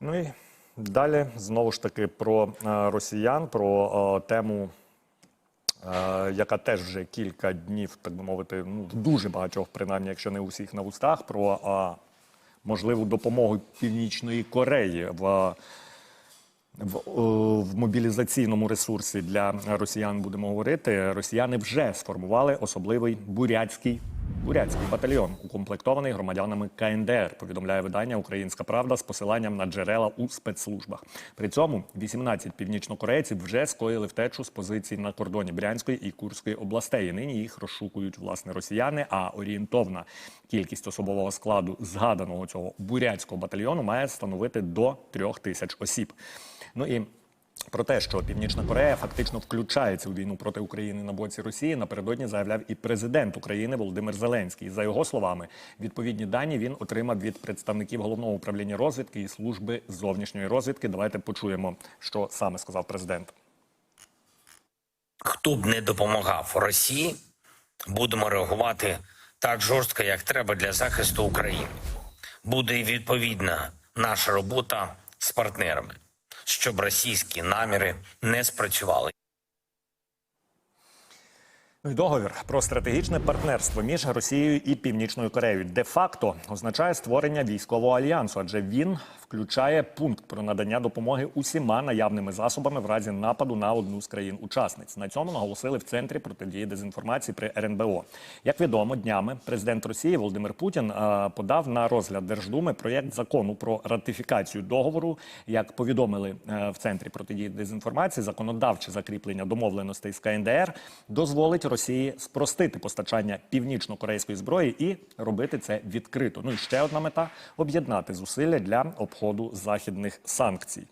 Ну і далі знову ж таки про е, росіян, про е, тему, е, яка теж вже кілька днів, так би мовити, ну дуже багатьох, принаймні, якщо не усіх на устах, про можливу допомогу Північної Кореї в. В, в мобілізаційному ресурсі для росіян будемо говорити. Росіяни вже сформували особливий бурятський бурятський батальйон, укомплектований громадянами КНДР. Повідомляє видання Українська Правда з посиланням на джерела у спецслужбах. При цьому 18 північнокорейців вже скоїли втечу з позицій на кордоні Брянської і Курської областей. Нині їх розшукують власне росіяни. А орієнтовна кількість особового складу згаданого цього бурятського батальйону має становити до трьох тисяч осіб. Ну і про те, що Північна Корея фактично включається у війну проти України на боці Росії, напередодні заявляв і президент України Володимир Зеленський. За його словами, відповідні дані він отримав від представників головного управління розвідки і служби зовнішньої розвідки. Давайте почуємо, що саме сказав президент. хто б не допомагав Росії, будемо реагувати так жорстко, як треба для захисту України. Буде відповідна наша робота з партнерами, щоб російські наміри не спрацювали. Договір про стратегічне партнерство між Росією і Північною Кореєю де-факто означає створення військового альянсу, адже він включає пункт про надання допомоги усіма наявними засобами в разі нападу на одну з країн-учасниць. На цьому наголосили в центрі протидії дезінформації при РНБО. Як відомо, днями президент Росії Володимир Путін е, подав на розгляд Держдуми проєкт закону про ратифікацію договору. Як повідомили е, в центрі протидії дезінформації, законодавче закріплення домовленостей з КНДР дозволить Росії спростити постачання північно-корейської зброї і робити це відкрито. Ну і ще одна мета об'єднати зусилля для обходу західних санкцій.